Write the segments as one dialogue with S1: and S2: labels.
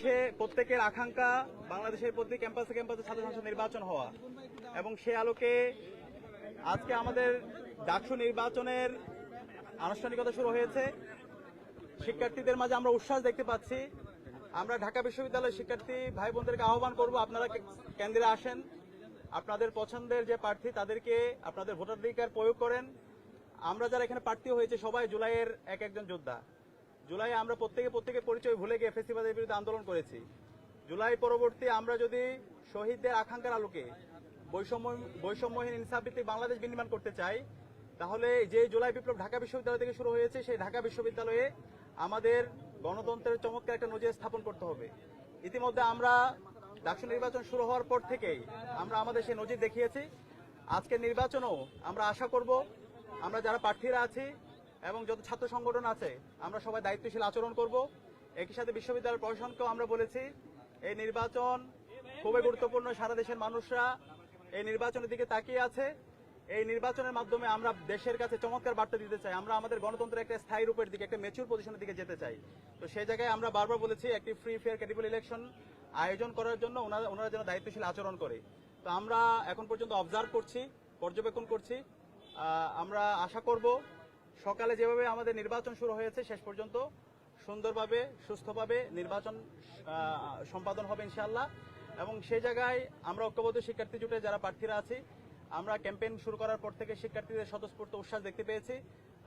S1: সে প্রত্যেকের আকাঙ্ক্ষা বাংলাদেশের প্রতি ক্যাম্পাসে ক্যাম্পাসে ছাত্র সংসদ নির্বাচন হওয়া। এবং সে আলোকে আজকে আমাদের ডাকসু নির্বাচনের আনুষ্ঠানিকতা শুরু হয়েছে। শিক্ষার্থীদের মাঝে আমরা উচ্ছ্বাস দেখতে পাচ্ছি। আমরা ঢাকা বিশ্ববিদ্যালয়ের শিক্ষার্থী ভাই বোনদেরকে আহ্বান করব, আপনারা কেন্দ্রে আসেন। আপনাদের পছন্দের যে প্রার্থী, তাদেরকে আপনাদের ভোটাধিকার প্রয়োগ করেন। আমরা যারা এখানে প্রার্থী হয়েছে, সবাই জুলাইয়ের এক একজন যোদ্ধা। জুলাই আমরা প্রত্যেকে প্রত্যেকের পরিচয় ভুলে গিয়ে ফেসিবাদের বিরুদ্ধে আন্দোলন করেছি। জুলাই পরবর্তী আমরা যদি শহীদদের আকাঙ্ক্ষার আলোকে বৈষম্য, বৈষম্যহীন ইনসাফভিত্তিক বাংলাদেশ বিনির্মাণ করতে চাই, তাহলে যে জুলাই বিপ্লব ঢাকা বিশ্ববিদ্যালয় থেকে শুরু হয়েছে, সেই ঢাকা বিশ্ববিদ্যালয়ে আমাদের গণতন্ত্রের চমৎকার একটা নজির স্থাপন করতে হবে। ইতিমধ্যে আমরা ডাকসু নির্বাচন শুরু হওয়ার পর থেকেই আমরা আমাদের সেই নজির দেখিয়েছি। আজকের নির্বাচনও আমরা আশা করব, আমরা যারা প্রার্থীরা আছি এবং যত ছাত্র সংগঠন আছে, আমরা সবাই দায়িত্বশীল আচরণ করব। একই সাথে বিশ্ববিদ্যালয় প্রশাসনকেও আমরা বলেছি, এই নির্বাচন খুবই গুরুত্বপূর্ণ, সারা দেশের মানুষরা এই নির্বাচনের দিকে তাকিয়ে আছে। এই নির্বাচনের মাধ্যমে আমরা দেশের কাছে চমৎকার বার্তা দিতে চাই। আমরা আমাদের গণতন্ত্রের একটা স্থায়ী রূপের দিকে, একটা মেচুর পজিশনের দিকে যেতে চাই। তো সেই জায়গায় আমরা বারবার বলেছি, একটি ফ্রি ফেয়ার ক্যাডিবল ইলেকশন আয়োজন করার জন্য ওনারা ওনারা যেন দায়িত্বশীল আচরণ করে। তো আমরা এখন পর্যন্ত অবজার্ভ করছি, পর্যবেক্ষণ করছি। আমরা আশা করব সকালে যেভাবে আমাদের নির্বাচন শুরু হয়েছে, শেষ পর্যন্ত সুন্দরভাবে, সুস্থভাবে নির্বাচন সম্পাদন হবে ইনশাআল্লাহ। এবং সেই জায়গায় আমরা ঐক্যবদ্ধ শিক্ষার্থী জুটে যারা প্রার্থীরা আছি, আমরা ক্যাম্পেইন শুরু করার পর থেকে শিক্ষার্থীদের স্বতঃস্ফূর্ত উচ্ছ্বাস দেখতে পেয়েছি,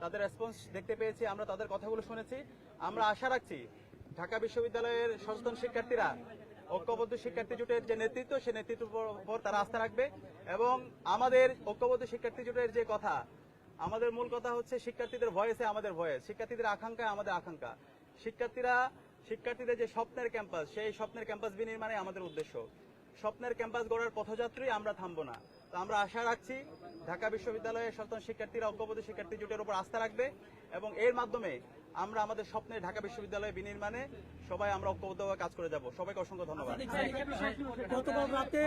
S1: তাদের রেসপন্স দেখতে পেয়েছি, আমরা তাদের কথাগুলো শুনেছি। আমরা আশা রাখছি ঢাকা বিশ্ববিদ্যালয়ের সচেতন শিক্ষার্থীরা, ঐক্যবদ্ধ শিক্ষার্থী জোটের যে নেতৃত্ব, সে নেতৃত্বের উপর তারা আস্থা রাখবে। এবং আমাদের ঐক্যবদ্ধ শিক্ষার্থী জোটের যে কথা আমাদের মূল কথা হচ্ছে শিক্ষার্থীদের ভয়েসে আমাদের ভয়েস, শিক্ষার্থীদের আকাঙ্ক্ষায় আমাদের আকাঙ্ক্ষা। শিক্ষার্থীরা, শিক্ষার্থীদের যে স্বপ্নের ক্যাম্পাস, সেই স্বপ্নের ক্যাম্পাস বিনির্মাণে আমাদের উদ্দেশ্য। স্বপ্নের ক্যাম্পাস গড়ার পথযাত্রী আমরা থামবো না। তো আমরা আশা রাখছি ঢাকা বিশ্ববিদ্যালয়ের সচেতন শিক্ষার্থীরা, ঐক্যবদ্ধ শিক্ষার্থী জোটের উপর আস্থা রাখবে এবং এর মাধ্যমে আমরা আমাদের স্বপ্নের ঢাকা বিশ্ববিদ্যালয়ে বিনির্মাণে সবাই আমরা ঐক্যবদ্ধভাবে কাজ করে যাব। সবাইকে অসংখ্য ধন্যবাদ।
S2: গতকাল রাতে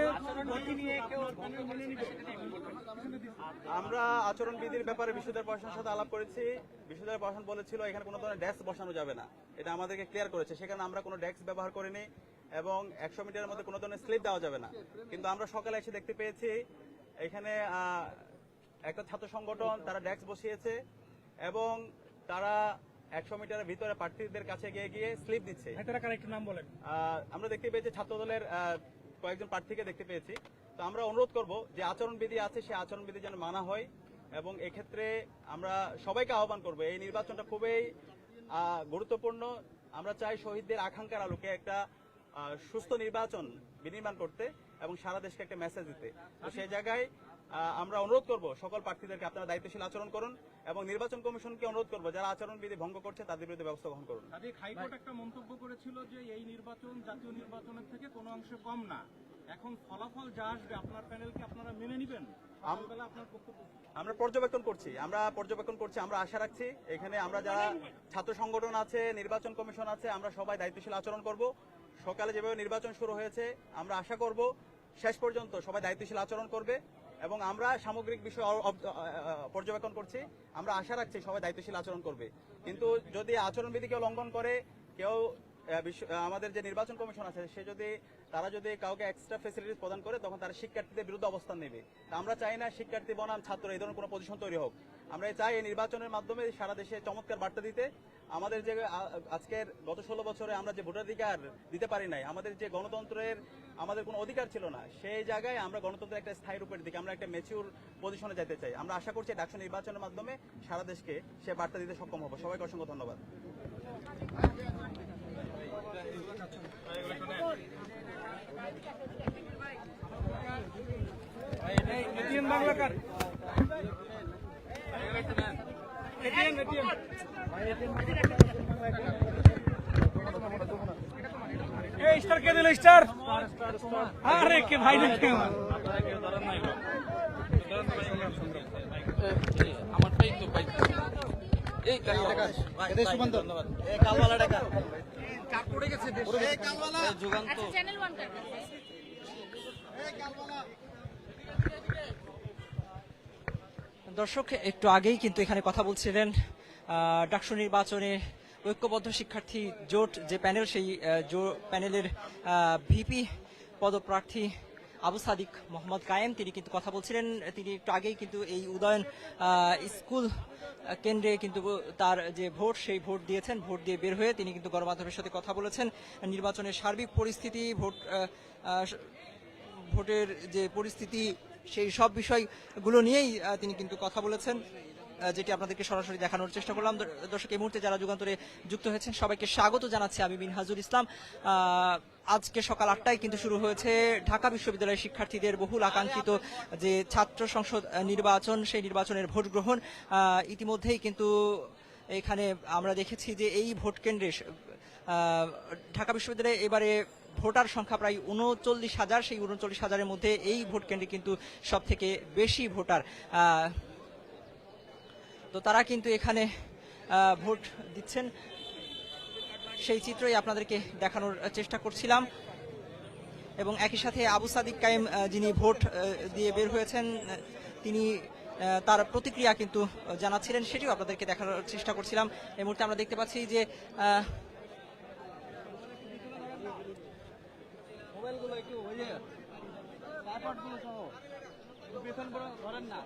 S1: আমরা আচরণ বিধির ব্যাপারে বিশ্ববিদ্যালয় প্রশাসনের সাথে আলাপ করেছি। বিশ্ববিদ্যালয় প্রশাসন বলেছিল এখানে কোনো ধরনের ডেস্ক বসানো যাবে না। এটা আমাদেরকে ক্লিয়ার করেছে। সেখানে আমরা কোনো ডেস্ক ব্যবহার করিনি এবং একশো মিটারের মধ্যে কোনো ধরনের স্লিপ দেওয়া যাবে না। কিন্তু আমরা সকালে এসে দেখতে পেয়েছি এখানে আহ, একটা ছাত্র সংগঠন তারা ডেস্ক বসিয়েছে এবং তারা একশো মিটারের ভিতরে প্রার্থীদের কাছে গিয়ে গিয়ে স্লিপ দিচ্ছে।
S2: একটু নাম বলেন।
S1: আমরা দেখতে পেয়েছি ছাত্রদলের আহ, কয়েকজন প্রার্থীকে দেখতে পেয়েছি। তো আমরা অনুরোধ করব যে আচরণবিধি আছে সেই আচরণবিধি যেন মানা হয় এবং এক্ষেত্রে আমরা সবাইকে আহ্বান করব। এই নির্বাচনটা খুবই আহ, গুরুত্বপূর্ণ। আমরা চাই শহীদদের আকাঙ্ক্ষার আলোকে একটা সুস্থ নির্বাচন বিনির্মাণ করতে এবং সারা দেশকে একটা মেসেজ দিতে। তো সেই জায়গায় আমরা অনুরোধ করব সকল প্রার্থীদেরকে আপনারা দায়িত্বশীল আচরণ করুন এবং নির্বাচন কমিশনকে অনুরোধ করব যারা আচরণবিধি ভঙ্গ করছে তাদের বিরুদ্ধে ব্যবস্থা গ্রহণ করুন।
S3: হাইকোর্ট একটা মন্তব্য করেছিল যে এই নির্বাচন জাতীয় নির্বাচনের থেকে কোনো অংশে কম না। এখন ফলাফল যা আসবে আপনার প্যানেলকে আপনারা মেনে নেবেন?
S1: আমরা পর্যবেক্ষণ করছি আমরা পর্যবেক্ষণ করছি আমরা আশা রাখছি। এখানে আমরা যারা ছাত্র সংগঠন আছে নির্বাচন কমিশন আছে আমরা সবাই দায়িত্বশীল আচরণ করব। সকালে যেভাবে নির্বাচন শুরু হয়েছে আমরা আশা করব শেষ পর্যন্ত সবাই দায়িত্বশীল আচরণ করবে। এবং আমরা সামগ্রিক বিষয় পর্যবেক্ষণ করছি। আমরা আশা রাখছি সবাই দায়িত্বশীল আচরণ করবে। কিন্তু যদি আচরণবিধি কেউ লঙ্ঘন করে, কেউ আমাদের যে নির্বাচন কমিশন আছে, সে যদি, তারা যদি কাউকে এক্সট্রা ফেসিলিটিস প্রদান করে, তখন তারা শিক্ষার্থীদের বিরুদ্ধে অবস্থান নেবে। আমরা চাই না শিক্ষার্থী, বনাম ছাত্র, এই ধরনের কোনো পজিশন তৈরি হোক। আমরা চাই এই নির্বাচনের মাধ্যমে সারা দেশে চমৎকার বার্তা দিতে আমাদের যে আজকের গত ষোলো বছরে আমরা যে ভোটাধিকার দিতে পারি নাই আমাদের যে গণতন্ত্রের আমাদের কোনো অধিকার ছিল না সেই জায়গায় আমরা গণতন্ত্রের একটা স্থায়ী রূপের দিকে আমরা একটা মেচিউর পজিশনে যেতে চাই আমরা আশা করছি ডাকসু নির্বাচনের মাধ্যমে সারা দেশকে সে বার্তা দিতে সক্ষম হব সবাইকে অসংখ্য ধন্যবাদ
S2: এটিএম বাংলা কার এটিএম এটিএম এই স্টার কে দিল স্টার আরে কে ভাই না কে
S4: আমারটাই তো পাই এই যুগান্ত
S5: আচ্ছা চ্যানেল ওয়ান কার
S6: দর্শক, একটু আগেই কিন্তু এখানে কথা বলছিলেন ডাকসু নির্বাচনে
S5: ঐক্যবদ্ধ শিক্ষার্থী জোট যে প্যানেল, সেই প্যানেলের ভিপি পদপ্রার্থী আবু সাদিক মোহাম্মদ কায়েম, তিনি কিন্তু কথা বলছিলেন, তিনি একটু আগেই কিন্তু এই উদয়ন স্কুল কেন্দ্রে কিন্তু তার যে ভোট, সেই ভোট দিয়েছেন, ভোট দিয়ে বের হয়ে তিনি কিন্তু গণমাধ্যমের সাথে কথা বলেছেন। নির্বাচনের সার্বিক পরিস্থিতি, ভোট ভোটের যে পরিস্থিতি সেই সব বিষয়গুলো নিয়েই তিনি কিন্তু কথা বলেছেন যেটি আপনাদেরকে সরাসরি দেখানোর চেষ্টা করলাম। দর্শক, এই মুহূর্তে যারা যুগান্তরে যুক্ত হয়েছেন, সবাইকে স্বাগত জানাচ্ছি আমি মিনহাজুল ইসলাম। আজকে সকাল আটটায় কিন্তু শুরু হয়েছে ঢাকা বিশ্ববিদ্যালয়ের শিক্ষার্থীদের বহুল আকাঙ্ক্ষিত যে ছাত্র সংসদ নির্বাচন, সেই নির্বাচনের ভোট গ্রহণ। ইতিমধ্যেই কিন্তু এখানে আমরা দেখেছি যে এই ভোট কেন্দ্রে ঢাকা বিশ্ববিদ্যালয়ে এবারে ভোটার সংখ্যা প্রায় উনচল্লিশ হাজার। সেই উনচল্লিশ হাজারের মধ্যে এই ভোট কেন্দ্রে কিন্তু সব থেকে বেশি ভোটার তো তারা কিন্তু এখানে ভোট দিচ্ছেন। সেই চিত্রই আপনাদেরকে দেখানোর চেষ্টা করছিলাম। এবং একই সাথে আবু সাদিক কায়েম যিনি ভোট দিয়ে বের হয়েছেন, তিনি তার প্রতিক্রিয়া কিন্তু জানাচ্ছিলেন, সেটিও আপনাদেরকে দেখানোর চেষ্টা করছিলাম। এই মুহূর্তে আমরা দেখতে পাচ্ছি যে ఎక్కువ పోయే కాపాడుతున్నాం చూపించను కూడా వరన్నా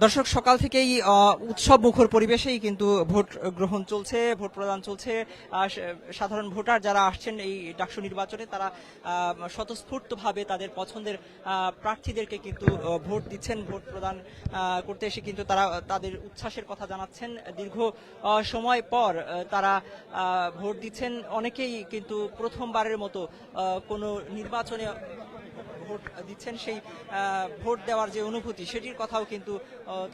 S5: দর্শক, সকাল থেকেই উৎসব মুখর পরিবেশেই কিন্তু ভোট গ্রহণ চলছে, ভোট প্রদান চলছে। সাধারণ ভোটার যারা আসছেন এই ডাকসু নির্বাচনে, তারা স্বতঃস্ফূর্তভাবে তাদের পছন্দের প্রার্থীদেরকে কিন্তু ভোট দিচ্ছেন, ভোট প্রদান করতে এসে কিন্তু তারা, তাদের উচ্ছ্বাসের কথা জানাচ্ছেন। দীর্ঘ সময় পর তারা ভোট দিচ্ছেন। অনেকেই কিন্তু প্রথমবারের মতো কোনো নির্বাচনে ভোট দিচ্ছেন, সেই ভোট দেওয়ার যে অনুভূতি, সেটির কথাও কিন্তু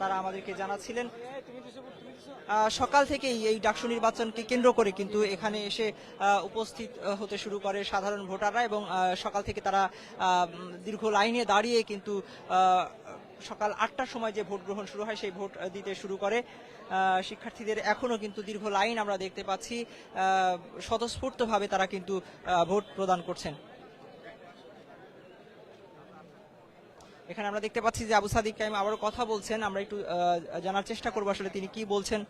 S5: তারা আমাদেরকে জানাচ্ছিলেন। সকাল থেকেই এই ডাকসু নির্বাচনকে কেন্দ্র করে কিন্তু এখানে এসে উপস্থিত হতে শুরু করে সাধারণ ভোটাররা এবং সকাল থেকে তারা দীর্ঘ লাইনে দাঁড়িয়ে কিন্তু সকাল আটটার সময় যে ভোট গ্রহণ শুরু হয়, সেই ভোট দিতে শুরু করে। শিক্ষার্থীদের এখনও কিন্তু দীর্ঘ লাইন আমরা দেখতে পাচ্ছি। স্বতঃস্ফূর্তভাবে তারা কিন্তু ভোট প্রদান করছেন। এখানে আমরা দেখতে পাচ্ছি যে আবু সাদিক কাইম আবারও কথা বলছেন। আমরা একটু জানার চেষ্টা করব আসলে তিনি কি বলছেন।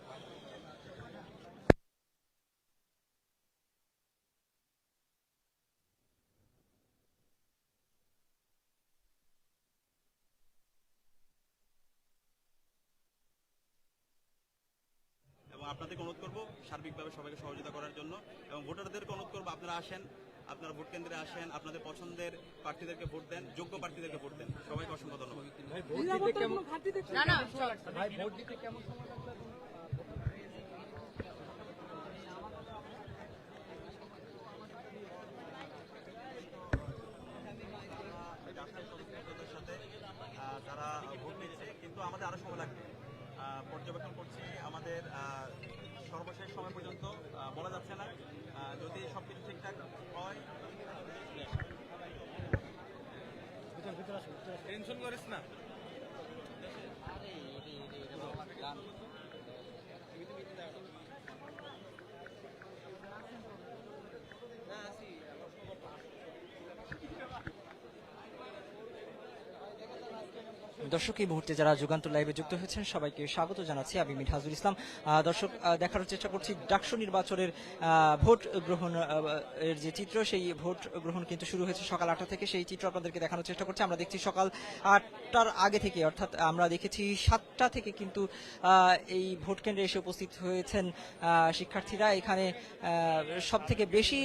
S1: আপনাদেরকে অনুরোধ করব সার্বিকভাবে সবাইকে সহযোগিতা করার জন্য। এবং ভোটারদেরকে অনুরোধ করব আপনারা আসেন। আপনারা ভোট কেন্দ্রে আসেন আপনাদের পছন্দের প্রার্থীদেরকে ভোট দেন যোগ্য প্রার্থীদেরকে ভোট দেন। সবাইকে অসংখ্য ধন্যবাদ। সাথে আহ, তারা ভোট নিচ্ছে কিন্তু আমাদের আরও সময় লাগবে। পর্যবেক্ষণ করছি আমাদের আহ, সর্বশেষ সময় পর্যন্ত আহ, বলা যাচ্ছে না। যদি সবকিছু
S3: টেনশন করিস না।
S5: দর্শক, এই মুহূর্তে যারা যুগান্তর লাইভে যুক্ত হয়েছেন, সবাইকে স্বাগত জানাচ্ছি। আমি মিঠাজুল ইসলাম। দর্শক দেখার চেষ্টা করছি ডাকসু নির্বাচনের ভোট গ্রহণ এর যে চিত্র, সেই ভোট গ্রহণ কিন্তু শুরু হয়েছে সকাল আটটা থেকে। সেই চিত্র আপনাদেরকে দেখানোর চেষ্টা করছি। আমরা দেখছি সকাল আটটার আগে থেকে, অর্থাৎ আমরা দেখেছি সাতটা থেকে কিন্তু এই ভোট কেন্দ্রে এসে উপস্থিত হয়েছেন শিক্ষার্থীরা। এখানে সব থেকে বেশি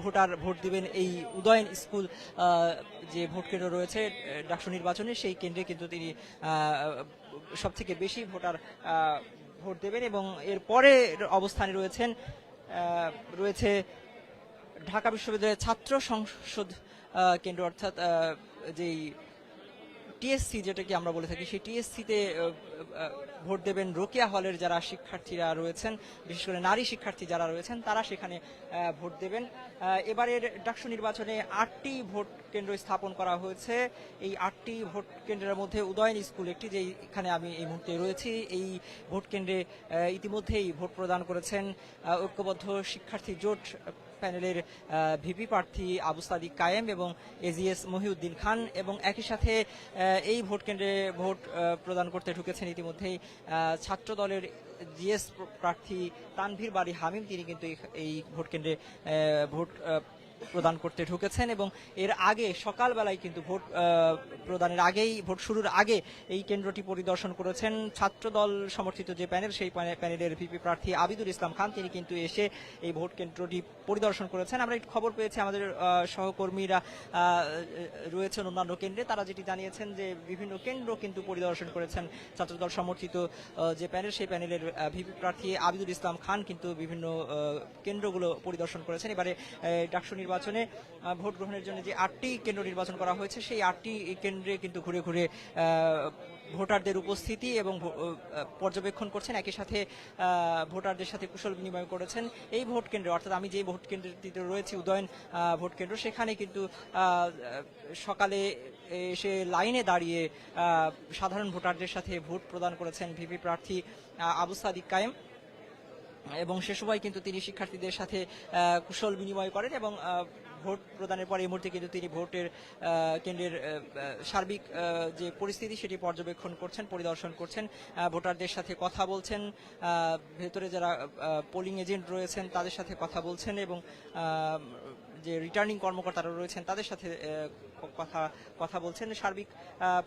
S5: ভোটার ভোট দিবেন এই উদয়ন স্কুল যে ভোট কেন্দ্র রয়েছে ডাকসু নির্বাচনে, সেই কেন্দ্রে কিন্তু তিনি সব থেকে বেশি ভোটার ভোট দেবেন এবং এর পরে অবস্থানে রয়েছেন রয়েছে ঢাকা বিশ্ববিদ্যালয়ের ছাত্র সংসদ কেন্দ্র, অর্থাৎ যেই টিএসসি যেটাকে আমরা বলে থাকি, সেই টিএসসিতে ভোট দেবেন রোকেয়া হলের যারা শিক্ষার্থীরা রয়েছেন, বিশেষ করে নারী শিক্ষার্থী যারা রয়েছেন, তারা সেখানে ভোট দেবেন। এবারের ডাকসু নির্বাচনে আটটি ভোট কেন্দ্র স্থাপন করা হয়েছে। এই আটটি ভোট কেন্দ্রের মধ্যে উদয়ন স্কুল একটি যে এখানে আমি এই মুহূর্তে রয়েছি। এই ভোট কেন্দ্রে ইতিমধ্যেই ভোট প্রদান করেছেন ঐক্যবদ্ধ শিক্ষার্থী জোট প্যানেলের ভিপি প্রার্থী আবু সাদিক কায়েম এবং এজিএস মহিউদ্দিন খান এবং একই সাথে এই ভোট কেন্দ্রে ভোট প্রদান করতে ঢুকেছেন ইতিমধ্যেই ছাত্র দলের জিএস প্রার্থী তানভীর বাড়ি হামিম। তিনি কিন্তু এই- ভোট কেন্দ্রে ভোট প্রদান করতে ঢুকেছেন এবং এর আগে সকালবেলায় কিন্তু ভোট প্রদানের আগেই, ভোট শুরুর আগে এই কেন্দ্রটি পরিদর্শন করেছেন ছাত্র দল সমর্থিত যে প্যানেল, সেই প্যানে- প্যানেলের ভিপি প্রার্থী আবিদুল ইসলাম খান। তিনি কিন্তু এসে এই ভোট কেন্দ্রটি পরিদর্শন করেছেন। আমরা একটু খবর পেয়েছি, আমাদের সহকর্মীরা রয়েছেন অন্যান্য কেন্দ্রে। তারা যেটি জানিয়েছেন যে বিভিন্ন কেন্দ্র কিন্তু পরিদর্শন করেছেন ছাত্রদল সমর্থিত যে প্যানেল, সেই প্যানেলের ভিপি প্রার্থী আবিদুল ইসলাম খান কিন্তু বিভিন্ন কেন্দ্রগুলো পরিদর্শন করেছেন। এবারে ডাকসু নির্বাচনে আহ, ভোট গ্রহণের জন্য যে আটটি কেন্দ্র নির্বাচন করা হয়েছে সেই আটটি কেন্দ্রে কিন্তু ঘুরে ঘুরে ভোটারদের উপস্থিতি এবং পর্যবেক্ষণ করছেন। একই সাথে ভোটারদের সাথে কুশল বিনিময় করেছেন এই ভোট কেন্দ্রে। অর্থাৎ আমি যে ভোট কেন্দ্রটিতে রয়েছি উদয়ন ভোট কেন্দ্র সেখানে কিন্তু সকালে এসে লাইনে দাঁড়িয়ে সাধারণ ভোটারদের সাথে ভোট প্রদান করেছেন ভিপি প্রার্থী আবু সাদিক কায়েম। এবং সে সময় কিন্তু তিনি শিক্ষার্থীদের সাথে কুশল বিনিময় করেন এবং ভোট প্রদানের পর এই মুহূর্তে কিন্তু তিনি ভোটের কেন্দ্রের সার্বিক যে পরিস্থিতি সেটি পর্যবেক্ষণ করছেন, পরিদর্শন করছেন ভোটারদের সাথে কথা বলছেন ভেতরে যারা পোলিং এজেন্ট রয়েছেন তাদের সাথে কথা বলছেন এবং যে রিটার্নিং কর্মকর্তারা রয়েছেন তাদের সাথে কথা কথা বলছেন। সার্বিক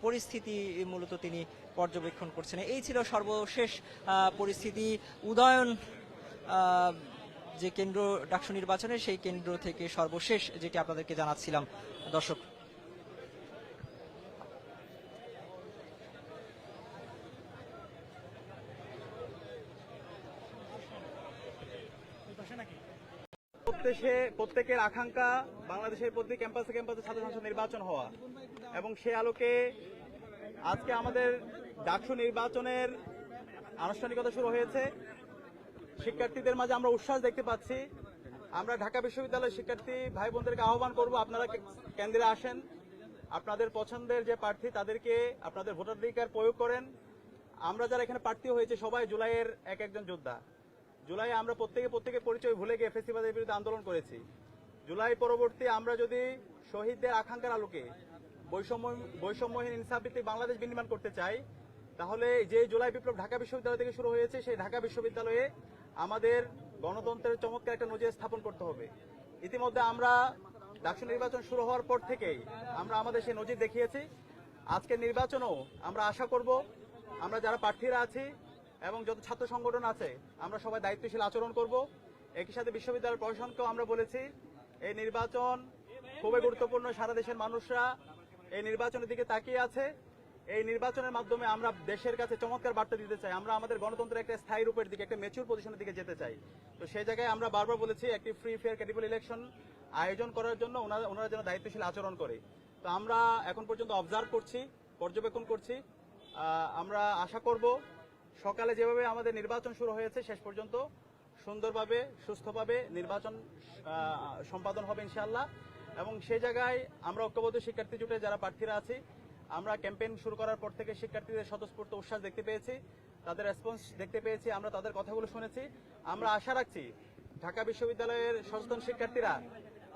S5: পরিস্থিতি মূলত তিনি পর্যবেক্ষণ করছেন। এই ছিল সর্বশেষ পরিস্থিতি। উদয়ন যে কেন্দ্র ডাকসু নির্বাচনে সেই কেন্দ্র থেকে সর্বশেষ যেটি আপনাদেরকে জানাচ্ছিলাম, দর্শক।
S1: প্রত্যেকে প্রত্যেকের আকাঙ্ক্ষা বাংলাদেশের প্রতি ক্যাম্পাসে ক্যাম্পাসে ছাত্র সংসদ নির্বাচন হওয়া এবং সে আলোকে আজকে আমাদের ডাকসু নির্বাচনের আনুষ্ঠানিকতা শুরু হয়েছে। শিক্ষার্থীদের মাঝে আমরা উচ্ছ্বাস দেখতে পাচ্ছি। আমরা ঢাকা বিশ্ববিদ্যালয়ের শিক্ষার্থী ভাই বোনদেরকে আহ্বান করব, আপনারা কেন্দ্রে আসেন। আপনাদের পছন্দের যে প্রার্থী, তাদেরকে আপনাদের ভোটাধিকার প্রয়োগ করেন। আমরা যারা এখানে প্রার্থী হয়েছে, সবাই জুলাইয়ের এক একজন যোদ্ধা। জুলাই আমরা প্রত্যেকে প্রত্যেকে পরিচয় ভুলে গিয়ে ফেসিবাদের বিরুদ্ধে আন্দোলন করেছি। জুলাই পরবর্তী আমরা যদি শহীদদের আকাঙ্ক্ষার আলোকে বৈষম্য বৈষম্যহীন ইনসাফভিত্তিক বাংলাদেশ বিনির্মাণ করতে চাই, তাহলে যে জুলাই বিপ্লব ঢাকা বিশ্ববিদ্যালয় থেকে শুরু হয়েছে, সেই ঢাকা বিশ্ববিদ্যালয়ে আমাদের গণতন্ত্রের চমৎকার একটা নজির স্থাপন করতে হবে। ইতিমধ্যে আমরা ডাকসু নির্বাচন শুরু হওয়ার পর থেকেই আমরা আমাদের সেই নজির দেখিয়েছি। আজকের নির্বাচনেও আমরা আশা করব, আমরা যারা প্রার্থীরা আছি এবং যত ছাত্র সংগঠন আছে, আমরা সবাই দায়িত্বশীল আচরণ করব। একই সাথে বিশ্ববিদ্যালয় প্রশাসনকেও আমরা বলেছি, এই নির্বাচন খুবই গুরুত্বপূর্ণ সারা দেশের মানুষরা এই নির্বাচনের দিকে তাকিয়ে আছে। এই নির্বাচনের মাধ্যমে আমরা দেশের কাছে চমৎকার বার্তা দিতে চাই। আমরা আমাদের গণতন্ত্রের একটা স্থায়ী রূপের দিকে, একটা মেচুর পজিশনের দিকে যেতে চাই। তো সেই জায়গায় আমরা বারবার বলেছি, একটি ফ্রি ফেয়ার ক্যাডিবল ইলেকশন আয়োজন করার জন্য ওনারা ওনারা যেন দায়িত্বশীল আচরণ করে। তো আমরা এখন পর্যন্ত অবজার্ভ করছি, পর্যবেক্ষণ করছি। আমরা আশা করব সকালে যেভাবে আমাদের নির্বাচন শুরু হয়েছে শেষ পর্যন্ত, সুন্দরভাবে, সুস্থভাবে নির্বাচন সম্পাদন হবে ইনশাআল্লাহ। এবং সেই জায়গায় আমরা ঐক্যবদ্ধ শিক্ষার্থী জুটে যারা প্রার্থীরা আছি আমরা ক্যাম্পেইন শুরু করার পর থেকে শিক্ষার্থীদের স্বতঃস্ফূর্ত উচ্ছ্বাস দেখতে পেয়েছি, তাদের রেসপন্স দেখতে পেয়েছি, আমরা তাদের কথাগুলো শুনেছি। আমরা আশা রাখছি ঢাকা বিশ্ববিদ্যালয়ের সচেতন শিক্ষার্থীরা,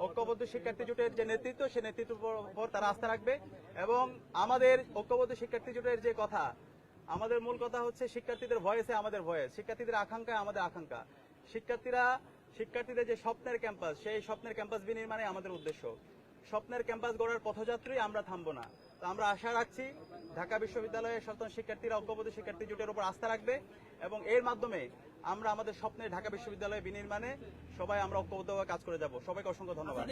S1: ঐক্যবদ্ধ শিক্ষার্থী জোটের যে নেতৃত্ব সেই নেতৃত্বের উপর তারা আস্থা রাখবে এবং আমাদের ঐক্যবদ্ধ শিক্ষার্থী জোটের যে কথা, আমাদের মূল কথা হচ্ছে শিক্ষার্থীদের ভয়েসে আমাদের ভয়েস শিক্ষার্থীদের আকাঙ্ক্ষায় আমাদের আকাঙ্ক্ষা। শিক্ষার্থীরা, শিক্ষার্থীদের যে স্বপ্নের ক্যাম্পাস সেই স্বপ্নের ক্যাম্পাস বিনির্মাণে আমাদের উদ্দেশ্য। স্বপ্নের ক্যাম্পাস গড়ার পথযাত্রী আমরা থামবো না। তো আমরা আশা রাখছি ঢাকা বিশ্ববিদ্যালয়ের সচেতন শিক্ষার্থীরা ঐক্যবদ্ধ শিক্ষার্থী জোটের উপর আস্থা রাখবে এবং এর মাধ্যমে আমরা আমাদের স্বপ্নের ঢাকা বিশ্ববিদ্যালয় বিনির্মাণে সবাই আমরা ঐক্যবদ্ধভাবে কাজ করে যাব। সবাইকে অসংখ্য ধন্যবাদ।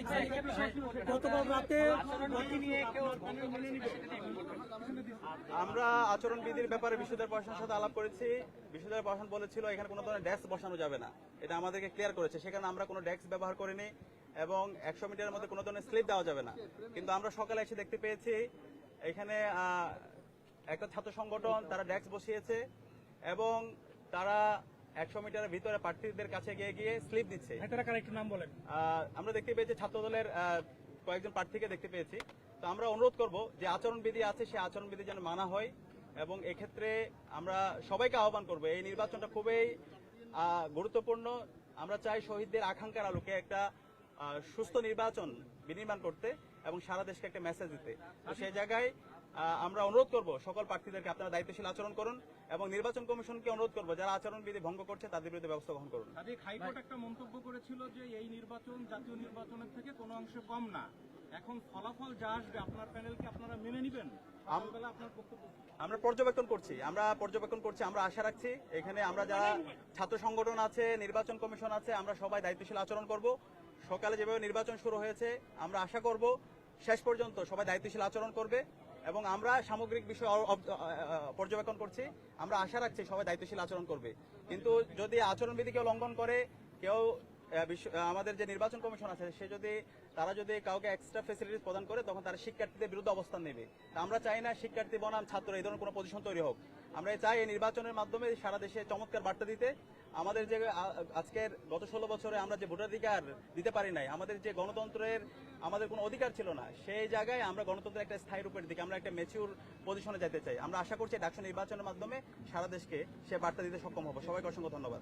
S1: আমরা আচরণ বিধির ব্যাপারে বিশ্বদের প্রশাসনের সাথে আলাপ করেছি। বিশ্বদের প্রশাসন বলেছিল এখানে কোনো ধরনের ডেস্ক বসানো যাবে না। এটা আমাদেরকে ক্লিয়ার করেছে। সেখানে আমরা কোনো ডেস্ক ব্যবহার করিনি এবং একশো মিটারের মধ্যে কোনো ধরনের স্লিপ দেওয়া যাবে না। কিন্তু আমরা সকালে এসে দেখতে পেয়েছি এখানে একটা ছাত্র সংগঠন তারা ডেস্ক বসিয়েছে এবং তারা একশো মিটারের ভিতরে প্রার্থীদের কাছে গিয়ে গিয়ে স্লিপ দিচ্ছে।
S2: একটু নাম বলেন?
S1: আমরা দেখতে পেয়েছি ছাত্রদলের আহ, কয়েকজন প্রার্থীকে দেখতে পেয়েছি। তো আমরা অনুরোধ করব যে আচরণবিধি আছে সেই আচরণবিধি যেন মানা হয় এবং এক্ষেত্রে আমরা সবাইকে আহ্বান করব। এই নির্বাচনটা খুবই গুরুত্বপূর্ণ। আমরা চাই শহীদদের আকাঙ্ক্ষার আলোকে একটা সুস্থ নির্বাচন বিনির্মাণ করতে। এবং সারা দেশকে একটা মেসেজ দিতে। তো সেই জায়গায় আমরা অনুরোধ করব সকল প্রার্থীদেরকে আপনারা দায়িত্বশীল আচরণ করুন এবং নির্বাচন কমিশনকে অনুরোধ করব যারা আচরণবিধি ভঙ্গ করছে তাদের বিরুদ্ধে ব্যবস্থা গ্রহণ করুন।
S3: হাইকোর্ট একটা মন্তব্য করেছিল যে এই নির্বাচন জাতীয় নির্বাচনের থেকে কোনো অংশে কম না। এখন ফলাফল যা আসবে আপনার প্যানেলকে আপনারা মেনে নেবেন?
S1: আমরা পর্যবেক্ষণ করছি আমরা পর্যবেক্ষণ করছি আমরা আশা রাখছি। এখানে আমরা যারা ছাত্র সংগঠন আছে নির্বাচন কমিশন আছে আমরা সবাই দায়িত্বশীল আচরণ করব। সকালে যেভাবে নির্বাচন শুরু হয়েছে আমরা আশা করব শেষ পর্যন্ত সবাই দায়িত্বশীল আচরণ করবে এবং আমরা সামগ্রিক বিষয় পর্যবেক্ষণ করছি। আমরা আশা রাখছি সবাই দায়িত্বশীল আচরণ করবে। কিন্তু যদি আচরণবিধি কেউ লঙ্ঘন করে, কেউ আমাদের যে নির্বাচন কমিশন আছে, সে যদি, তারা যদি কাউকে এক্সট্রা ফেসিলিটিস প্রদান করে, তখন তারা শিক্ষার্থীদের বিরুদ্ধে অবস্থান নেবে। আমরা চাই না শিক্ষার্থী, বনাম ছাত্র, এই ধরনের কোনো পজিশন তৈরি হোক। আমরা চাই এই নির্বাচনের মাধ্যমে সারা দেশে চমৎকার বার্তা দিতে। আমাদের যে আজকের গত ষোলো বছরে আমরা যে ভোটাধিকার দিতে পারি নাই, আমাদের যে গণতন্ত্রের আমাদের কোনো অধিকার ছিল না। সেই জায়গায় আমরা গণতন্ত্রের একটা স্থায়ী রূপের দিকে, আমরা একটা ম্যাচিউর পজিশনে যেতে চাই। আমরা আশা করছি ডাকসু নির্বাচনের মাধ্যমে সারা দেশকে সে বার্তা দিতে সক্ষম হব। সবাইকে অসংখ্য ধন্যবাদ।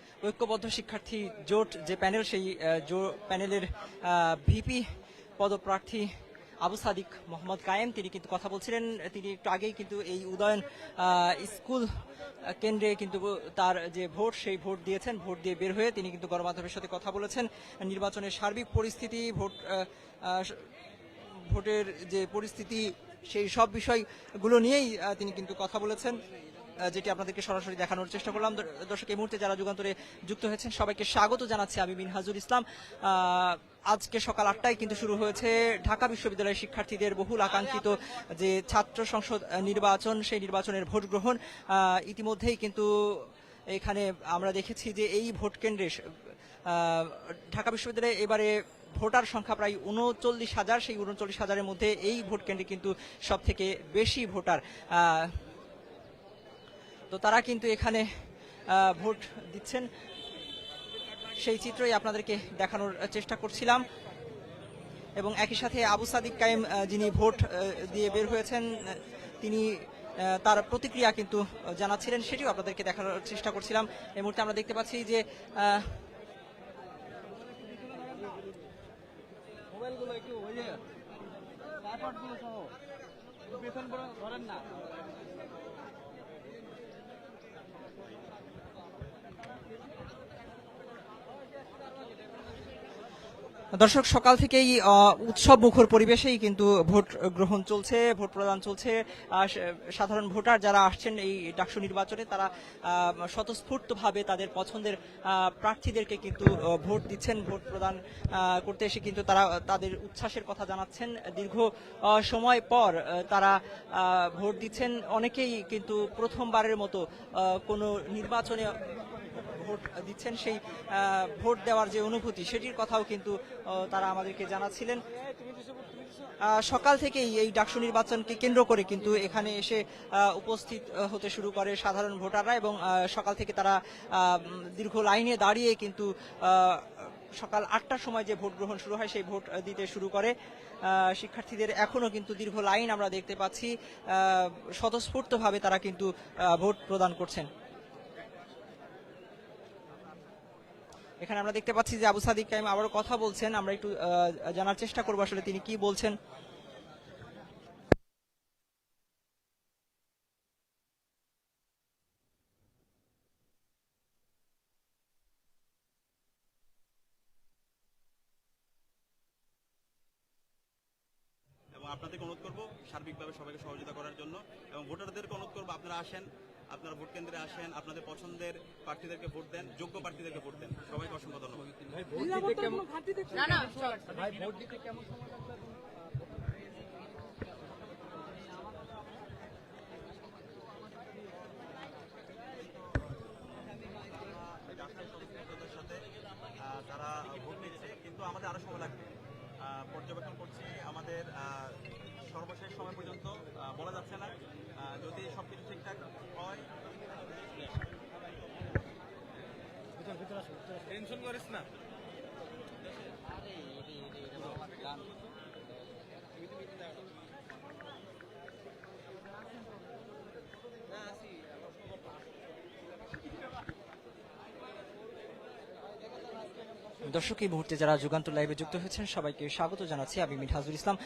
S5: ঐক্যবদ্ধ শিক্ষার্থী জোট যে প্যানেল, সেই প্যানেলের ভিপি পদপ্রার্থী আবু সাদিক মোহাম্মদ কায়েম। তিনি কিন্তু কথা বলছিলেন, তিনি একটু আগেই কিন্তু এই উদয়ন স্কুল কেন্দ্রে কিন্তু তার যে ভোট, সেই ভোট দিয়েছেন, ভোট দিয়ে বের হয়ে তিনি কিন্তু গণমাধ্যমের সাথে কথা বলেছেন। নির্বাচনের সার্বিক পরিস্থিতি, ভোট ভোটের যে পরিস্থিতি, সেই সব বিষয়গুলো নিয়েই তিনি কিন্তু কথা বলেছেন। যেটি আপনাদেরকে সরাসরি দেখানোর চেষ্টা করলাম। দর্শক, এই মুহূর্তে যারা যুগান্তরে যুক্ত হয়েছেন, সবাইকে স্বাগত জানাচ্ছি আমি মিনহাজুল ইসলাম। আজকে সকাল আটটায় কিন্তু শুরু হয়েছে ঢাকা বিশ্ববিদ্যালয়ের শিক্ষার্থীদের বহুল আকাঙ্ক্ষিত যে ছাত্র সংসদ নির্বাচন, সেই নির্বাচনের ভোট গ্রহণ। ইতিমধ্যেই কিন্তু এখানে আমরা দেখেছি যে এই ভোট কেন্দ্রে ঢাকা বিশ্ববিদ্যালয়ে এবারে ভোটার সংখ্যা প্রায় উনচল্লিশ হাজার, সেই উনচল্লিশ হাজারের মধ্যে এই ভোট কেন্দ্রে কিন্তু সব থেকে বেশি ভোটার। তো তারা কিন্তু এখানে ভোট দিচ্ছেন। সেই চিত্রই আপনাদেরকে দেখানোর চেষ্টা করছিলাম। এবং একই সাথে আবু সাদিক কায়েম যিনি ভোট দিয়ে বের হয়েছেন তিনি তার প্রতিক্রিয়া কিন্তু জানাচ্ছিলেন সেটিও আপনাদেরকে দেখানোর চেষ্টা করছিলাম। এই মুহূর্তে আমরা দেখতে পাচ্ছি যে আহ, দর্শক, সকাল থেকেই উৎসব মুখর পরিবেশেই কিন্তু ভোট গ্রহণ চলছে, ভোট প্রদান চলছে। সাধারণ ভোটার যারা আসছেন এই ডাকসু নির্বাচনে, তারা স্বতঃস্ফূর্তভাবে তাদের পছন্দের প্রার্থীদেরকে কিন্তু ভোট দিচ্ছেন, ভোট প্রদান করতে এসে কিন্তু তারা, তাদের উচ্ছ্বাসের কথা জানাচ্ছেন। দীর্ঘ সময় পর তারা ভোট দিচ্ছেন। অনেকেই কিন্তু প্রথমবারের মতো কোনো নির্বাচনে ভোট দিচ্ছেন, সেই ভোট দেওয়ার যে অনুভূতি, সেটির কথাও কিন্তু তারা আমাদেরকে জানাচ্ছিলেন। সকাল থেকেই এই ডাকসু নির্বাচনকে কেন্দ্র করে কিন্তু এখানে এসে উপস্থিত হতে শুরু করে সাধারণ ভোটাররা এবং সকাল থেকে তারা দীর্ঘ লাইনে দাঁড়িয়ে কিন্তু সকাল আটটার সময় যে ভোট গ্রহণ শুরু হয়, সেই ভোট দিতে শুরু করে। শিক্ষার্থীদের এখনও কিন্তু দীর্ঘ লাইন আমরা দেখতে পাচ্ছি। স্বতঃস্ফূর্তভাবে তারা কিন্তু ভোট প্রদান করছেন। এখানে আমরা দেখতে পাচ্ছি যে আবু সাদিক কাইম আবারও কথা বলছেন। আমরা একটু জানার চেষ্টা করব আসলে তিনি কি বলছেন।
S1: আপনাদেরকে অনুরোধ করব সার্বিকভাবে সবাইকে সহযোগিতা করার জন্য। এবং ভোটারদেরকে অনুরোধ করব আপনারা আসেন। আপনারা ভোট কেন্দ্রে আসেন আপনাদের পছন্দের প্রার্থীদেরকে ভোট দেন যোগ্য প্রার্থীদেরকে ভোট দেন। সবাইকে অসংখ্য ধন্যবাদ। সাথে তারা ভোট নিচ্ছে কিন্তু আমাদের আরও সময় লাগবে। পর্যবেক্ষণ করছি আমাদের সর্বশেষ সময় পর্যন্ত বলা যাচ্ছে না। যদি সবকিছু ঠিকঠাক হয়
S3: টেনশন করিস না।
S5: দর্শক, এই মুহূর্তে যারা যুগান্তর লাইভে যুক্ত হয়েছেন, সবাইকে স্বাগত জানাচ্ছি। আমি মিঠাজুল ইসলাম।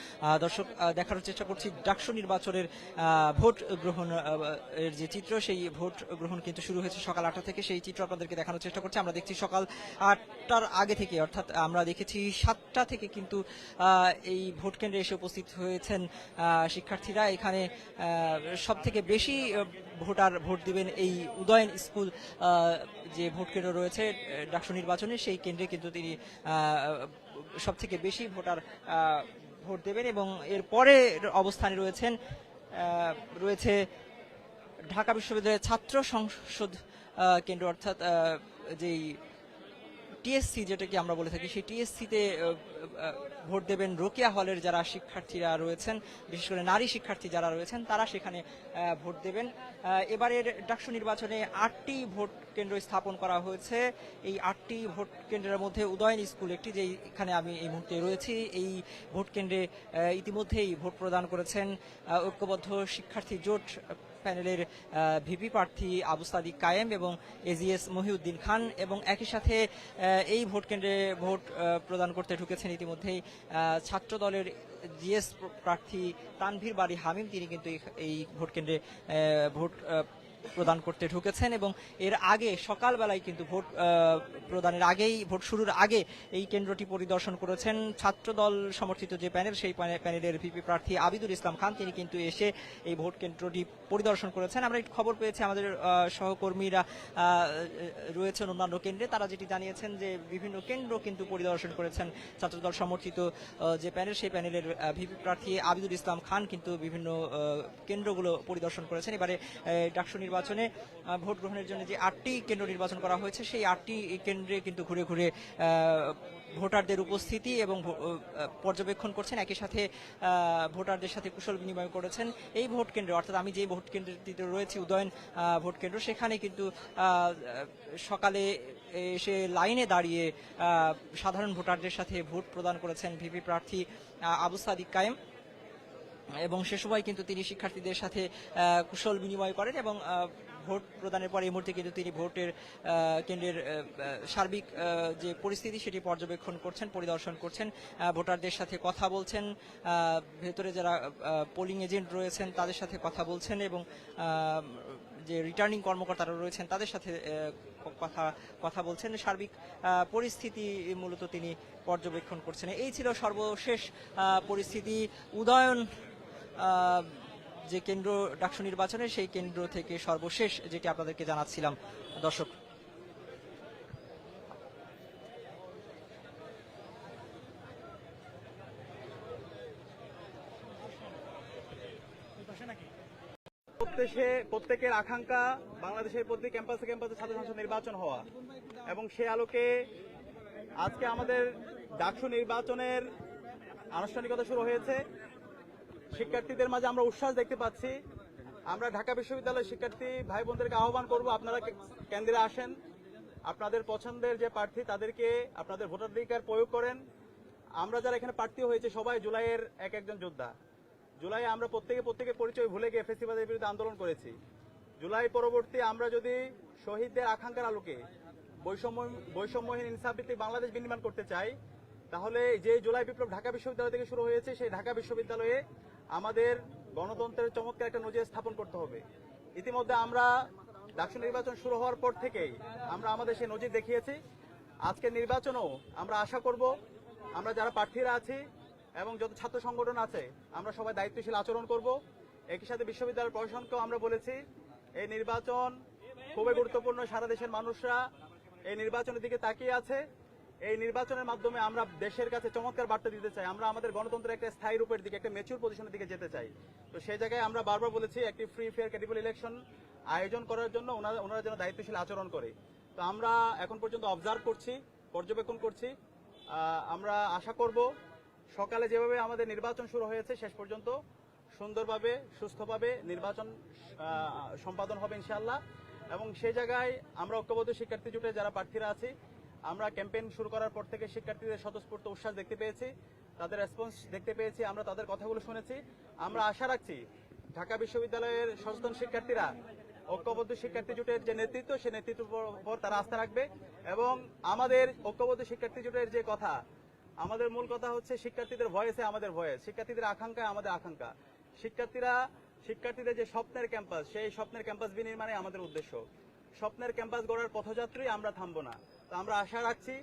S5: দর্শক দেখার চেষ্টা করছি ডাকসু নির্বাচনের ভোট গ্রহণ এর যে চিত্র, সেই ভোট গ্রহণ কিন্তু শুরু হয়েছে সকাল আটটা থেকে। সেই চিত্র আপনাদেরকে দেখানোর চেষ্টা করছি। আমরা দেখছি সকাল আটটার আগে থেকে, অর্থাৎ আমরা দেখেছি সাতটা থেকে কিন্তু এই ভোট কেন্দ্রে এসে উপস্থিত হয়েছেন শিক্ষার্থীরা। এখানে সব থেকে বেশি ভোটার ভোট দিবেন এই উদয়ন স্কুল যে ভোট কেন্দ্র রয়েছে ডাকসু নির্বাচনে, সেই কেন্দ্রে কিন্তু তিনি সব থেকে বেশি ভোটার ভোট দেবেন এবং এর পরে অবস্থানে রয়েছেন রয়েছে ঢাকা বিশ্ববিদ্যালয়ের ছাত্র সংসদ কেন্দ্র, অর্থাৎ যেই টিএসসি যেটাকে আমরা বলে থাকি, সেই টিএসসিতে ভোট দেবেন রোকিয়া হলের যারা শিক্ষার্থীরা রয়েছেন, বিশেষ করে নারী শিক্ষার্থী যারা রয়েছেন, তারা সেখানে ভোট দেবেন। এবারের ডাকসু নির্বাচনে আটটি ভোট কেন্দ্র স্থাপন করা হয়েছে। এই আটটি ভোট কেন্দ্রের মধ্যে উদয়ন স্কুল একটি যে এখানে আমি এই মুহূর্তে রয়েছি। এই ভোট কেন্দ্রে ইতিমধ্যেই ভোট প্রদান করেছেন ঐক্যবদ্ধ শিক্ষার্থী জোট প্যানেলের ভিপি প্রার্থী আবু সাদিক কায়েম এবং এজিএস মহিউদ্দিন খান এবং একই সাথে এই ভোট কেন্দ্রে ভোট প্রদান করতে ঢুকেছেন ইতিমধ্যেই ছাত্র দলের জিএস প্রার্থী তানভীর বাড়ি হামিম। তিনি কিন্তু এই- ভোট কেন্দ্রে ভোট প্রদান করতে ঢুকেছেন এবং এর আগে সকালবেলায় কিন্তু ভোট প্রদানের আগেই, ভোট শুরুর আগে এই কেন্দ্রটি পরিদর্শন করেছেন ছাত্র দল সমর্থিত যে প্যানেল, সেই প্যানে- প্যানেলের ভিপি প্রার্থী আবিদুল ইসলাম খান। তিনি কিন্তু এসে এই ভোট কেন্দ্রটি পরিদর্শন করেছেন। আমরা একটু খবর পেয়েছি, আমাদের সহকর্মীরা রয়েছেন অন্যান্য কেন্দ্রে। তারা যেটি জানিয়েছেন যে বিভিন্ন কেন্দ্র কিন্তু পরিদর্শন করেছেন ছাত্রদল সমর্থিত যে প্যানেল, সেই প্যানেলের ভিপি প্রার্থী আবিদুল ইসলাম খান কিন্তু বিভিন্ন কেন্দ্রগুলো পরিদর্শন করেছেন। এবারে ডাকসু নির্বাচনে আহ, ভোট গ্রহণের জন্য যে আটটি কেন্দ্র নির্বাচন করা হয়েছে সেই আটটি কেন্দ্রে কিন্তু ঘুরে ঘুরে ভোটারদের উপস্থিতি এবং পর্যবেক্ষণ করছেন। একই সাথে ভোটারদের সাথে কুশল বিনিময় করেছেন এই ভোট কেন্দ্রে। অর্থাৎ আমি যে ভোট কেন্দ্রটিতে রয়েছি উদয়ন ভোট কেন্দ্র সেখানে কিন্তু সকালে এসে লাইনে দাঁড়িয়ে সাধারণ ভোটারদের সাথে ভোট প্রদান করেছেন ভিপি প্রার্থী আবু সাদিক কায়েম। এবং সে সময় কিন্তু তিনি শিক্ষার্থীদের সাথে কুশল বিনিময় করেন এবং ভোট প্রদানের পর এই মুহূর্তে কিন্তু তিনি ভোটের কেন্দ্রের সার্বিক যে পরিস্থিতি সেটি পর্যবেক্ষণ করছেন, পরিদর্শন করছেন ভোটারদের সাথে কথা বলছেন ভেতরে যারা পোলিং এজেন্ট রয়েছেন তাদের সাথে কথা বলছেন এবং যে রিটার্নিং কর্মকর্তারা রয়েছেন তাদের সাথে কথা কথা বলছেন। সার্বিক পরিস্থিতি মূলত তিনি পর্যবেক্ষণ করছেন। এই ছিল সর্বশেষ পরিস্থিতি। উদয়ন যে কেন্দ্র ডাকসু নির্বাচনে সেই কেন্দ্র থেকে সর্বশেষ যেটি আপনাদেরকে জানাচ্ছিলাম, দর্শক।
S1: প্রত্যেকে প্রত্যেকের আকাঙ্ক্ষা বাংলাদেশের প্রতি ক্যাম্পাসে ক্যাম্পাসে ছাত্র সংসদ নির্বাচন হওয়া এবং সে আলোকে আজকে আমাদের ডাকসু নির্বাচনের আনুষ্ঠানিকতা শুরু হয়েছে। শিক্ষার্থীদের মাঝে আমরা উচ্ছ্বাস দেখতে পাচ্ছি। আমরা ঢাকা বিশ্ববিদ্যালয়ের শিক্ষার্থী ভাই বোনদেরকে আহ্বান করব, আপনারা কেন্দ্রে আসেন। আপনাদের পছন্দের যে প্রার্থী, তাদেরকে আপনাদের ভোটাধিকার প্রয়োগ করেন। আমরা যারা এখানে প্রার্থী হয়েছে, সবাই জুলাইয়ের এক একজন যোদ্ধা। জুলাই আমরা প্রত্যেকে প্রত্যেকে পরিচয় ভুলে গিয়ে ফেসিবাদের বিরুদ্ধে আন্দোলন করেছি। জুলাই পরবর্তী আমরা যদি শহীদদের আকাঙ্ক্ষার আলোকে বৈষম্য, বৈষম্যহীন ইনসাফভিত্তিক বাংলাদেশ বিনির্মাণ করতে চাই, তাহলে যে জুলাই বিপ্লব ঢাকা বিশ্ববিদ্যালয় থেকে শুরু হয়েছে, সেই ঢাকা বিশ্ববিদ্যালয়ে আমাদের গণতন্ত্রের চমৎকার একটা নজির স্থাপন করতে হবে। ইতিমধ্যে আমরা ডাকসু নির্বাচন শুরু হওয়ার পর থেকেই আমরা আমাদের সেই নজির দেখিয়েছি। আজকের নির্বাচনও আমরা আশা করব, আমরা যারা প্রার্থীরা আছি এবং যত ছাত্র সংগঠন আছে, আমরা সবাই দায়িত্বশীল আচরণ করব। একই সাথে বিশ্ববিদ্যালয় প্রশাসনকেও আমরা বলেছি, এই নির্বাচন খুবই গুরুত্বপূর্ণ, সারা দেশের মানুষরা এই নির্বাচনের দিকে তাকিয়ে আছে। এই নির্বাচনের মাধ্যমে আমরা দেশের কাছে চমৎকার বার্তা দিতে চাই। আমরা আমাদের গণতন্ত্রের একটা স্থায়ী রূপের দিকে, একটা মেচুর পজিশনের দিকে যেতে চাই। তো সেই জায়গায় আমরা বারবার বলেছি, একটি ফ্রি ফেয়ার ক্রেডিবল ইলেকশন আয়োজন করার জন্য ওনারা ওনারা যেন দায়িত্বশীল আচরণ করে। তো আমরা এখন পর্যন্ত অবজার্ভ করছি, পর্যবেক্ষণ করছি। আমরা আশা করব সকালে যেভাবে আমাদের নির্বাচন শুরু হয়েছে শেষ পর্যন্ত, সুন্দরভাবে, সুস্থভাবে নির্বাচন সম্পাদন হবে ইনশাআল্লাহ। এবং সেই জায়গায় আমরা ঐক্যবদ্ধ শিক্ষার্থী জুটে যারা প্রার্থীরা আছি আমরা ক্যাম্পেইন শুরু করার পর থেকে শিক্ষার্থীদের স্বতঃস্ফূর্ত উচ্ছ্বাস দেখতে পেয়েছি, তাদের রেসপন্স দেখতে পেয়েছি, আমরা তাদের কথাগুলো শুনেছি। আমরা আশা রাখছি ঢাকা বিশ্ববিদ্যালয়ের সচেতন শিক্ষার্থীরা, ঐক্যবদ্ধ শিক্ষার্থী জোটের যে নেতৃত্ব সেই নেতৃত্বের উপর তারা আস্থা রাখবে এবং আমাদের ঐক্যবদ্ধ শিক্ষার্থী জোটের যে কথা, আমাদের মূল কথা হচ্ছে শিক্ষার্থীদের ভয়েসে আমাদের ভয়েস, শিক্ষার্থীদের আকাঙ্ক্ষা আমাদের আকাঙ্ক্ষা। শিক্ষার্থীরা, শিক্ষার্থীদের যে স্বপ্নের ক্যাম্পাস, সেই স্বপ্নের ক্যাম্পাস বিনির্মাণে আমাদের উদ্দেশ্য। স্বপ্নের ক্যাম্পাস গড়ার পথযাত্রী আমরা থামবো না। তো আমরা আশা রাখছি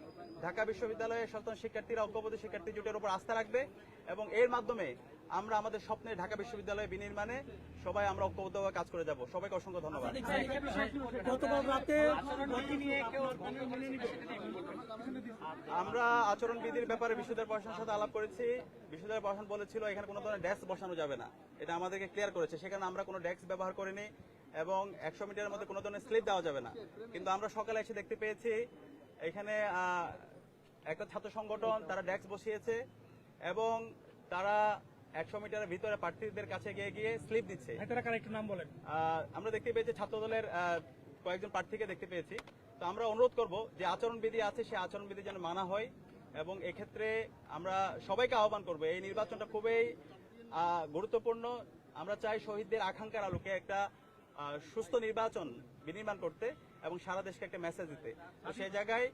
S1: ঢাকা বিশ্ববিদ্যালয়ের সচেতন শিক্ষার্থীরা ঐক্যবদ্ধ শিক্ষার্থী জোটের উপর আস্থা রাখবে এবং এর মাধ্যমে আমরা আমাদের স্বপ্নের ঢাকা বিশ্ববিদ্যালয় বিনির্মাণে সবাই আমরা ঐক্যবদ্ধভাবে কাজ করে যাব। সবাইকে অসংখ্য ধন্যবাদ। আমরা আচরণ বিধির ব্যাপারে বিশ্বদের প্রশাসনের সাথে আলাপ করেছি। বিশ্ববিদ্যালয় প্রশাসন বলেছিল এখানে কোনো ধরনের ডেস্ক বসানো যাবে না। এটা আমাদেরকে ক্লিয়ার করেছে। সেখানে আমরা কোনো ডেস্ক ব্যবহার করিনি এবং একশো মিটারের মধ্যে কোনো ধরনের স্লিপ দেওয়া যাবে না। কিন্তু আমরা সকালে এসে দেখতে পেয়েছি এখানে একটা ছাত্র সংগঠন তারা ডেস্ক বসিয়েছে এবং তারা একশো মিটারের ভিতরে প্রার্থীদের কাছে গিয়ে গিয়ে স্লিপ দিচ্ছে।
S2: একটু নাম বলেন?
S1: আমরা দেখতে পেয়েছি ছাত্র দলের কয়েকজন প্রার্থীকে দেখতে পেয়েছি। তো আমরা অনুরোধ করব যে আচরণবিধি আছে সেই আচরণবিধি যেন মানা হয় এবং এক্ষেত্রে আমরা সবাইকে আহ্বান করব। এই নির্বাচনটা খুবই আহ, গুরুত্বপূর্ণ। আমরা চাই শহীদদের আকাঙ্ক্ষার আলোকে একটা সুস্থ নির্বাচন বিনির্মাণ করতে। এবং সারা দেশকে একটা মেসেজ দিতে। সেই জায়গায়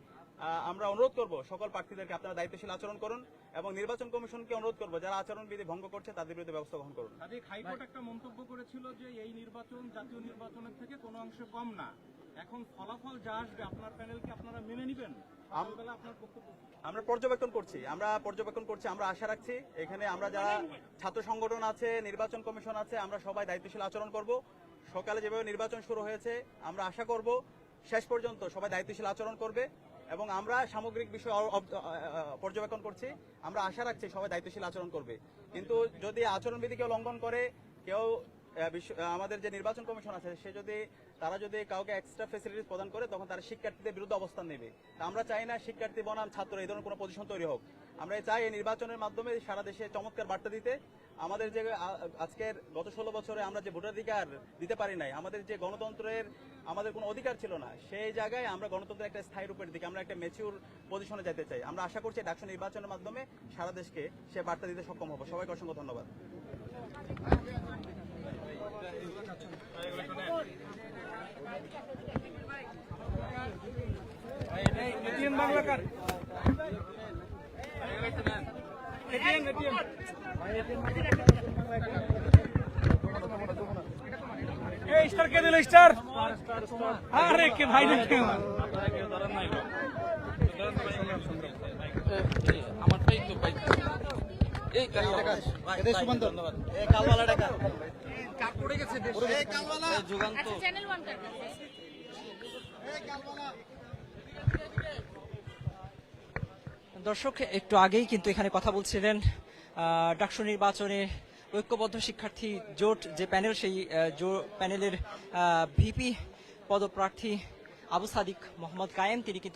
S1: আমরা অনুরোধ করব সকল প্রার্থীদেরকে আপনারা দায়িত্বশীল আচরণ করুন এবং নির্বাচন কমিশনকে অনুরোধ করব যারা আচরণবিধি ভঙ্গ করছে তাদের বিরুদ্ধে ব্যবস্থা গ্রহণ করুন।
S3: হাইকোর্ট একটা মন্তব্য করেছিল যে এই নির্বাচন জাতীয় নির্বাচনের থেকে কোনো অংশে কম না। এখন ফলাফল যা আসবে আপনার প্যানেলকে আপনারা মেনে নেবেন?
S1: আমরা পর্যবেক্ষণ করছি আমরা পর্যবেক্ষণ করছি আমরা আশা রাখছি। এখানে আমরা যারা ছাত্র সংগঠন আছে নির্বাচন কমিশন আছে আমরা সবাই দায়িত্বশীল আচরণ করব। সকালে যেভাবে নির্বাচন শুরু হয়েছে আমরা আশা করব শেষ পর্যন্ত সবাই দায়িত্বশীল আচরণ করবে এবং আমরা সামগ্রিক বিষয় পর্যবেক্ষণ করছি। আমরা আশা রাখছি সবাই দায়িত্বশীল আচরণ করবে। কিন্তু যদি আচরণবিধি কেউ লঙ্ঘন করে, কেউ আমাদের যে নির্বাচন কমিশন আছে, সে যদি, তারা যদি কাউকে এক্সট্রা ফেসিলিটিস প্রদান করে, তখন তারা শিক্ষার্থীদের বিরুদ্ধে অবস্থান নেবে। তা আমরা চাই না শিক্ষার্থী, বনাম ছাত্র, এই ধরনের কোনো পজিশন তৈরি হোক। আমরা চাই এই নির্বাচনের মাধ্যমে সারা দেশে চমৎকার বার্তা দিতে। আমাদের যে আজকের গত ষোলো বছরে আমরা যে ভোটাধিকার দিতে পারি নাই, আমাদের যে গণতন্ত্রের আমাদের কোনো অধিকার ছিল না। সেই জায়গায় আমরা গণতন্ত্রের একটা স্থায়ী রূপের দিকে আমরা একটা মেচিউর পজিশনে যেতে চাই। আমরা আশা করছি ডাকসু নির্বাচনের মাধ্যমে সারা দেশকে সে বার্তা দিতে সক্ষম হব। সবাইকে অসংখ্য ধন্যবাদ।
S2: ATM ATM. এই স্টার কে দিল স্টার? আরে কে ভাই
S5: দর্শক, একটু আগেই কিন্তু এখানে কথা বলছিলেন ডাকসু নির্বাচনে ঐক্যবদ্ধ শিক্ষার্থী জোট, যে প্যানেল সেই প্যানেলের ভিপি পদপ্রার্থী আবু সাদিক মোহাম্মদ কায়েম, তিনি কিন্তু